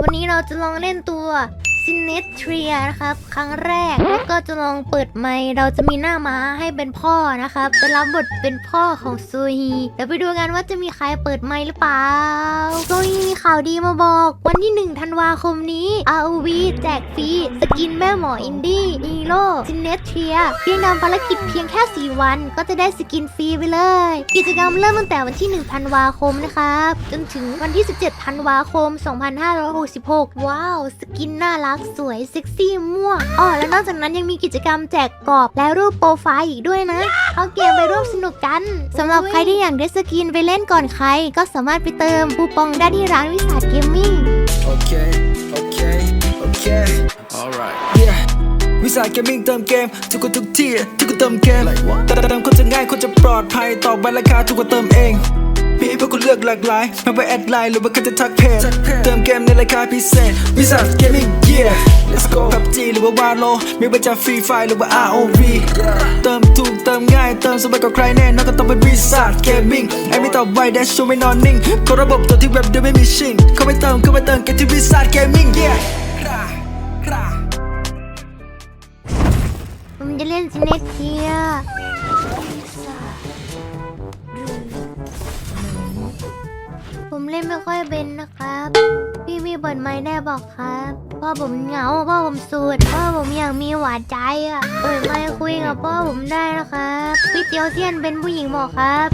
วันนี้เราจะลองเล่นตัว s y n e t r i a นะครับ ครั้งแรกแล้วก็จะลองเปิดไมค์เราจะมีหน้าม้าให้เป็นพ่อนะครับจะรับบทเป็นพ่อของซูฮีเดี๋ยวไปดูกันว่าจะมีใครเปิดไมค์หรือเปล่าซูฮีมีข่าวดีมาบอก วันที่ 1 ธันวาคมนี้ ROV แจกฟรีสกินแม่หมออินดี้ฮีโร่ s y n e t r i a เพียงทำภารกิจเพียงแค่ 4 วัน ก็จะได้สกินฟรีไปเลย กิจกรรมเริ่มตั้งแต่วันที่1ธันวาคมนะครับจนถึงวันที่ 17 ธันวาคม 2566 ว้าว สกินน่ารักสวยเซ็กซี่ม่วงอ๋อแล้วนอกจากนั้นยังมีกิจกรรมแจกกรอบและรูปโปรไฟล์อีกด้วยนะ เอาเกมไปร่วมสนุกกันสำหรับใครที่อยากได้สกินไปเล่นก่อนใคร ก็สามารถไปเติมคูปองได้ที่ร้านวิสาหเกมมิ่ง Okay, okay, okay. Alright. Yeah. วิสาหกิจมิ่งเติมเกมทุกคนทุกที่ทุกคนเติมเกมแต่เติมคนจะง่ายคนจะปลอดภัยตอบไปราคาทุกคนเติมเอง มีให้พวกคุณเลือกหลากหลายไม่ว่าแอดไลน์หรือว่าคุณจะทักเพจเติมเกมในราคาพิเศษวิสาหกิจมิ่ง yeah let's go PUBG หรือว่าวาโลไม่ว่าจะฟรีไฟหรือว่า ROV เติมถูกเติมง่ายเติมสบายกว่าใครแน่นอนก็ต้องเป็นวิสาหกิจมิ่งไอ้ไม่ตอบไวแดชชูไม่นอนนิ่งกดระบบตัวที่เว็บเดียวไม่มีชิงเข้าไปเติมเข้าไปเติมเกันที่วิสาหกิจมิ่ง yeah ผมจะเล่นซินเนเทีย ผมเล่นไม่ค่อยเป็นนะครับ พี่มีเปิดไม้ได้บอกครับพ่อผมเหงาพ่อผมสูดพ่อผมอยากมีหวานใจอะเปิดไม้คุยกับพ่อผมได้นะครับพี่เตียวเซียนเป็นผู้หญิงบอกครับ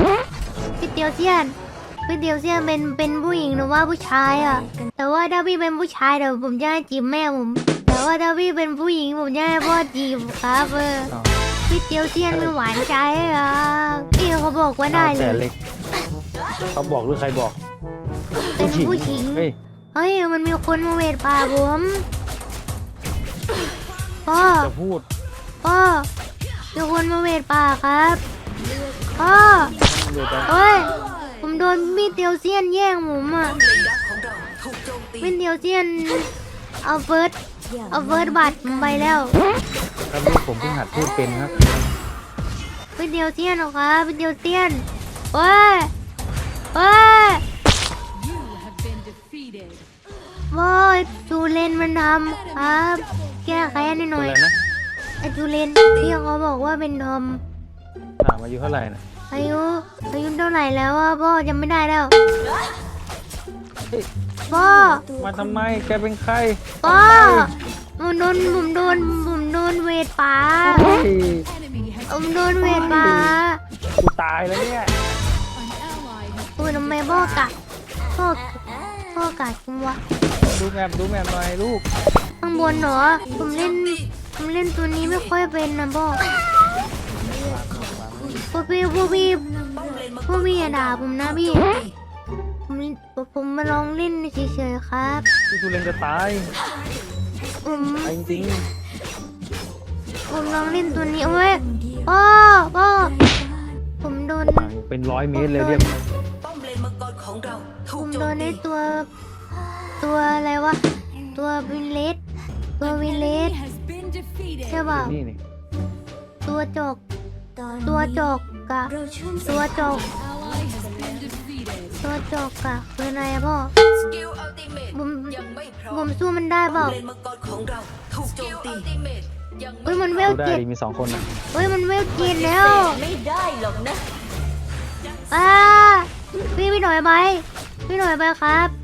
พี่เตียวเซียนพี่เตียวเซียนเป็นเป็นผู้หญิงหรือว่าผู้ชายอะ แต่ว่าถ้าพี่เป็นผู้ชายเดี๋ยวผมจะให้จีบแม่ผมแต่ว่าถ้าพี่เป็นผู้หญิงผมจะให้พ่อจีบครับเออพี่เตียวเซียนเป็นหวานใจอะพี่เขาบอกว่าได้เลยเขาบอกหรือใครบอก เป็นผู้หญิง เฮ้ยเฮ้ยมันมีคนมาเวทป่าผมพ่อจะพูดพ่อมีคนมาเวทป่าครับพ่อเดี๋ยวจะเฮ้ยผมโดนมีดเตียวเซียนแย่งผมอะมีดเตียวเซียนเอาเฟิร์สเอาเฟิร์สบัตรผมไปแล้วครับลูกผมเพิ่งหัดพูดเป็นครับมีดเตียวเซียนเหรอครับมีดเตียวเซียนเฮ้ยเฮ้ย ว้ยจูเลนมันทำครับ แก้แค้นให้หเป็น่นอยอะไรนะไอจูเลนพี่เขาบอกว่าเป็นทอมถามอายุเท่าไหร่นะอายุอายุเท่าไหร่แล้วอะพ่อจำไม่ได้แล้วพ่อมาทำไมแกเป็นใครพ่อผมโดนผมโดนผมโดนเวทป่าเฮ้ยผมโดนเวทป่ากูตายแล้วเนี่ยอุ้ยทำไมพ่อกัดพ่อพ่อกัดจังวะ ดูแมพดูแมพหน่อยลูกข้างบนเหรอ ผมเล่น ผมเล่นตัวนี้ไม่ค่อยเป็นนะพ่อพวกพี่พวกพี่พวกพี่อย่าด่าผมนะพี่ ผมผมมาลองเล่นเฉยๆครับ พี่ทุเรนจะตายผมตายจริงผมลองเล่นตัวนี้เว้ยพ่อพ่อผมโดน ๆห่างเป็นร้อยเมตรเลยเรียก ป้อมเลนมังกรของเราผถูกมโจโดมนในตี ตัว ตัวอะไรวะ ตัววินเลสตัววินเลสใช่ป่ะนี่นี่ตัวจก ตัวจกกะตัวจก ตัวจกกะคืออะไรอะพ่อสกิลอัลติเมตผมยังไม่พร้อผมมสู้มันได้เปป้อล่ามเลนมังกรของเราถูกโจมตีอัลติเมตยังเฮ้ยมันเวดูลได้เจ็ดดีมีสองคนนะเฮ้ยมันเวลเจ็ดแล้วไม่ได้หรอกนะ อ่าพี่พี่หน่อยไปพี่หน่อยไปครับ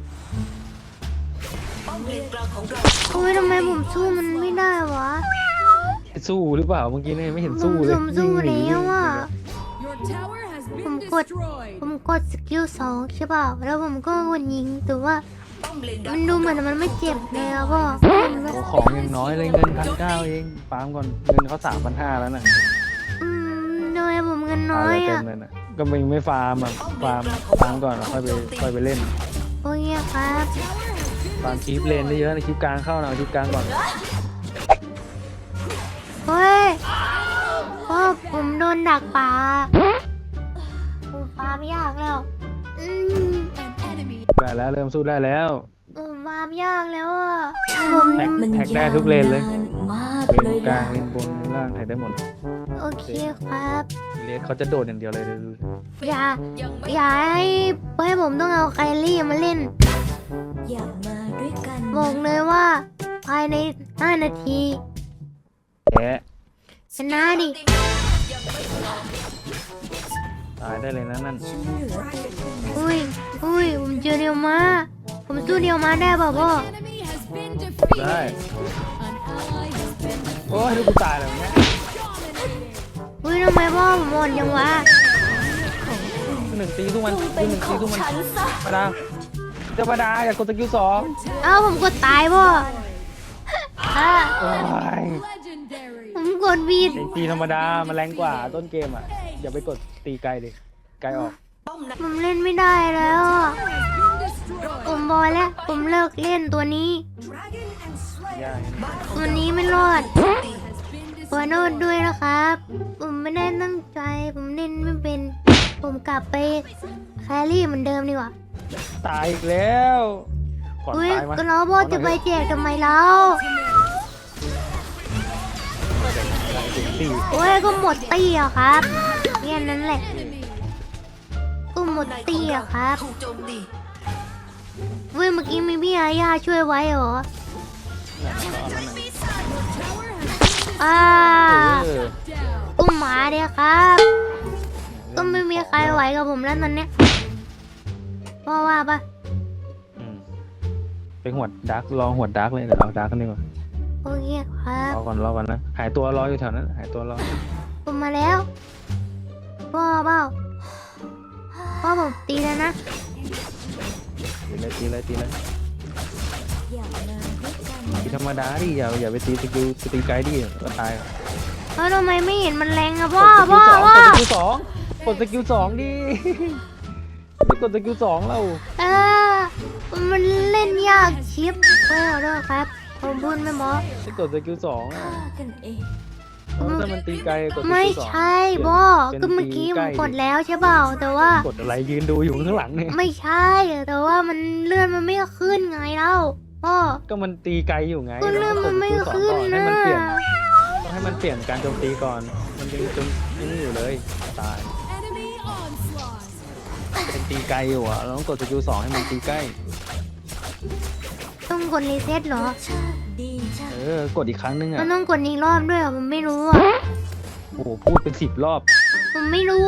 ป้อมเลนกลางของเราเฮ้ยทำไมผมสู้มันไม่ได้วะสู้หรือเปล่าเมื่อกี้เนี่ยไม่เห็นผมสู้เลยผมสู้วิ่งหนีแล้วอะ Your tower has ผม been กด destroyed. ผมกดสกิลสองใช่ป่ะแล้วผมก็กดยิงแต่ว่าป้อมเลนมันดูเหมือนมันไม่เจ็บเลยอะพ่อโอ้ของยังน้อยเลยเงินพันเก้าเองฟาร์มก่อนเงินเขาสามพันห้าแล้วน่ะอืมทำไมผมเงินฟาน้ร์มอยเต็อะมเลยน่ะก็ไม่ไม่ฟาร์มอะฟาร์มฟาร์มก่อนแล้วค่อยไปค่อยไปเล่นโอเคครับ ฟาร์มคลิปเลนได้เยอะนะคลิปกลางเข้านะเอาคลิปกลางก่อนเฮ้ยพ่อผมโดนดักป่าผมฟาร์มยากแล้ว อืม An enemy ได้แล้วเริ่มสู้ได้แล้ว ผมฟาร์มยากแล้วอะผมแท็กแท็กได้ทุกเลนเลยมากเลนกลางเลนบนเลนล่างแท็กได้หมด โอเคครับเลนเขาจะโดดอย่างเดียวเลยดูอย่ายังไม่อย่าให้ให้ผมต้องเอาไคลี่มาเล่น อย่ามาด้วยด้วยกันบอกเลยว่า ภายใน 5 นาทีแกะชนะดิตายได้เลยนะนั่นอุ้ยอุ้ยผมเจอเดียวมา ผมสู้เดียวมาได้ป่ะพ่อ enemy has been defeated. ได้ An ally has been โอ้ยดูกูตายแล้วเนี่ย dominated. อุ้ยทำไมพ่อผมอ่อนยังวะ หนึ่งตีทุกมันเป็หนนึ่งขตีองทุกมันฉันซะธรรมดา ธรรมดาอย่ากดสกิลสองเอ้าผมกดตายพ่ออะโอ้ย Legendary. ผมกดผิดไอ้ตีธรรมดามันแรงกว่าต้นเกมอะ อย่าไปกดตีไกลดิไกลออกป้อมนะผมเล่นไม่ได้แล้วอะ Been destroyed. ผมบอกแล้วผมเลิกเล่นตัวนี้ ยากตัวนี้ไม่รอด Has been ขอโทษด้วยนะครับ ผมไม่ได้ตั้งใจ ผมเล่นไม่เป็น ผมกลับไปแครี่เหมือนเดิมดีกว่า ตายอีกแล้วก่อนอุ้ยตายมาก็แล้วพ่อจะไปแจกทำไมเล่าตีโอ้ยก็หมดตีอะครับแค่นั้นแหละ enemy. ก็หมดตีอะครับถูกโจมตีเว้ยเมื่อกี้มีพี่อาญาช่วยไว้เหรออ่าเออ Down. ก็หมาเดียครับ ก็ไม่มีใครไหวกับผมแล้วตอนเนี้ย พ่อว่าปะอืมไปหวดดักรอหวดดักเลยเดี๋ยวเอาดักกันดีกว่าโอเคครับรอก่อนรอก่อนนะหายตัวรออยู่แถวนั้น หายตัวรอผมมาแล้วพ่อเปล่าพ่อผมตีแล้วนะตีเลยตีเลยตีเลยอย่ามาด้วยกันตีธรรมดาดิอย่าอย่าไปตีสกิลตีไกลดิก็ตายเอ้าทำไมไม่เห็นมันแรงอะพ่กอดสพ่อกิลสองพ่อกดสกิลสองกดสกิลสองดิ ไปกดสกิลสองแล้วเออมันเล่นยากชิปเฮ้ยขอโทษครับ ผมพูดไม่เหมอไปกดสกิลสองอะฆ่ากันเองเพราะถ้ามันตีไกลกดสกิลสองไม่ใช่พ่อก็เมื่อกี้ผมกดแล้วใช่เปล่าแต่ว่ากดอะไรยืนดูอยู่ข้างหลังเนี่ยไม่ใช่ แต่ว่ามันเลื่อนมันไม่ขึ้นไงเล่าพ่อก็มันตีไกลอยู่ไงก็เลื่อนมันไม่ต้องกดสกิลขึ้นสองก่อนให้นะมันเปลี่ยนต้องให้มันเปลี่ยนการโจมตีก่อน มันยังจมนี่อยู่เลยตาย Enemy onslaught. เป็นตีไกลอยู่อะเราต้องกดสกิลสองให้มันตีใกล้ ต้องกดรีเซ็ตเหรอชาติดีชาเออ กดอีกครั้งนึงมัอะนต้องกดอีกรอบด้วยเหรอผมไม่รู้อะ โอ้โหพูดเป็นสิบรอบ ผมไม่รู้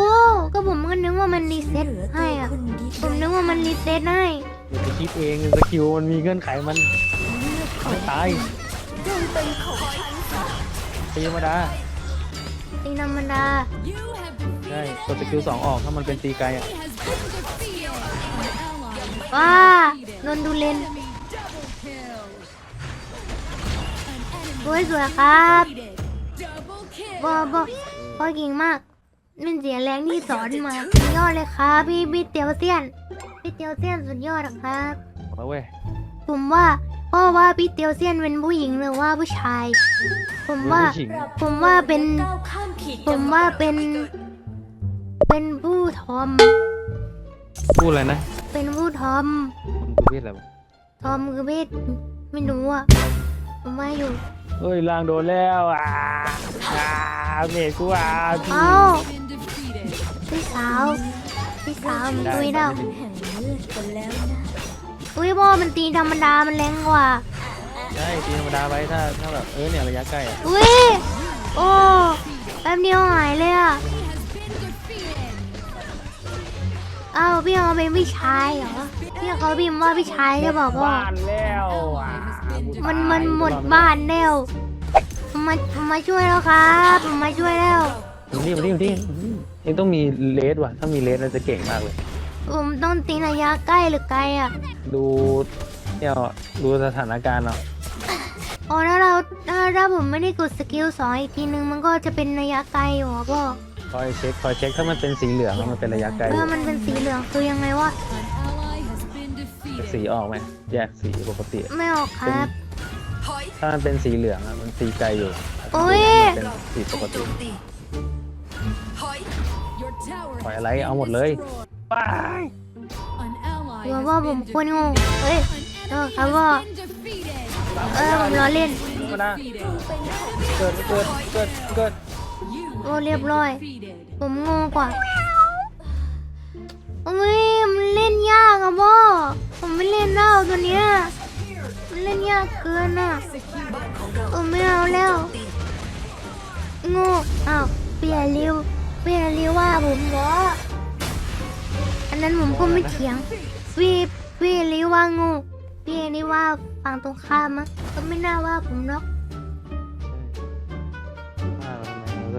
ก็ผมก็นึกว่ามันรีเซ็ตเหลือตัให้วอะคนเดียวผมนึกว่ามันรีเซ็ตให้อย่าไปคิดเองสกิลมันมีเงื่อนไขมันไม่ตายจงเป็นของฉันซะตีธรรมดาตีธรรมดา You have ใช่กดสกิลสองออกถ้ามันเป็นตีไกลอะ has been defeated. An ally ว้าโดนดูเลน enemy double kill. An enemy สวยสวยครับ defeated. Double kill. บอบอพ่อเก่งมากเป็นเสียแรงที่สอนมาสุดยอดเลยครับพี่พี่เตียวเซียนพี่เตียวเซียนสุดยอดอะครับเอาเว้ยผมว่าพ่อว่าพี่เตียวเซียนเป็นผู้หญิงหรือว่าผู้ชาย ผมว่าผู้หญิงผมว่าเป็นก้าวข้ามขีดผมว่าเป็น เป็นผู้ทอม พูดอะไรนะเป็นผู้ทอมมันกูเพศอะไรวะทอมคือเพศไม่รู้อะผมว่าอยู่ เฮ้ยล่างโดนแล้วอ่าอ่าเมฆกูอ่าพี่ เอ้า Been defeated. พี่สาวพี่สาวมันตุยแล้วแห่งเลือดกันแล้วนะ อุ้ยพ่อมันตีธรรมดามันแรงกว่า ใช่ตีธรรมดาไว้ถ้าถ้าแบบเออเนี่ยระยะใกล้อะอุ้ยโอ้แป๊บเดียวหายเลยอะ อ้าพี่เอาเป็นพี่ชายเหรอพี่เขาพิมพ์ว่าพี่ชายใช่เปล่าพ่อบ้านแล้วอะมันมันหมดบ้านแล้วผมมาผมมาช่วยแล้วครับผมมาช่วยแล้วมาดิมาดิมาดิเองต้องมีเลสว่ะ ถ้ามีเลสเราจะเก่งมากเลย ผมต้องตีระยะใกล้หรือไกลอะดูเนี่ยดูสถานการณ์เนาะอ๋อถ้าเราถ้าถ้าผมไม่ได้กดสกิลสองอีกทีนึงมันก็จะเป็นระยะไกลเหรอพ่อ คอยเช็คคอยเช็คถ้ามันเป็นสีเหลืองอะมันเป็นระยะไกลถ้ามันเป็นสีเหลืองคือยังไงวะ An ally has been จะ defeated. สีออกไหมแยกสีปกติไม่ออกครับถอยถ้ามันเป็นสีเหลืองอะมันตีไกลอยู่โอ้ยมันเป็นสีปถูกกโจติมตีถอย Your tower ปล่อย has อะไร been เอาหมดเลย destroyed. ว้าย An ally หรือ has ว่าผม been ควรงง defeated. เฮ้ย An เออ enemy ครับพ่อ has been defeated. เออผมล้อเล่นธรรมดา Defeated. เกิดเกิดเกิดเกิด You โอ้เรียบร้อย defeated. ผมงงกว่าอุ้ยมันเล่นยากอะพ่อผมไม่เล่นแล้วตัวเนี้ยมันเล่นยากเกินอะเออไม่เอาแล้วโงูอ้าวเปียริวเปียริวว่าผมเหรออันนั้นผมก็ไม่เถียงวีวีริวว่างูวีริวว่าฝั่งตรงข้ามมั้งก็ไม่น่าว่าผมหรอก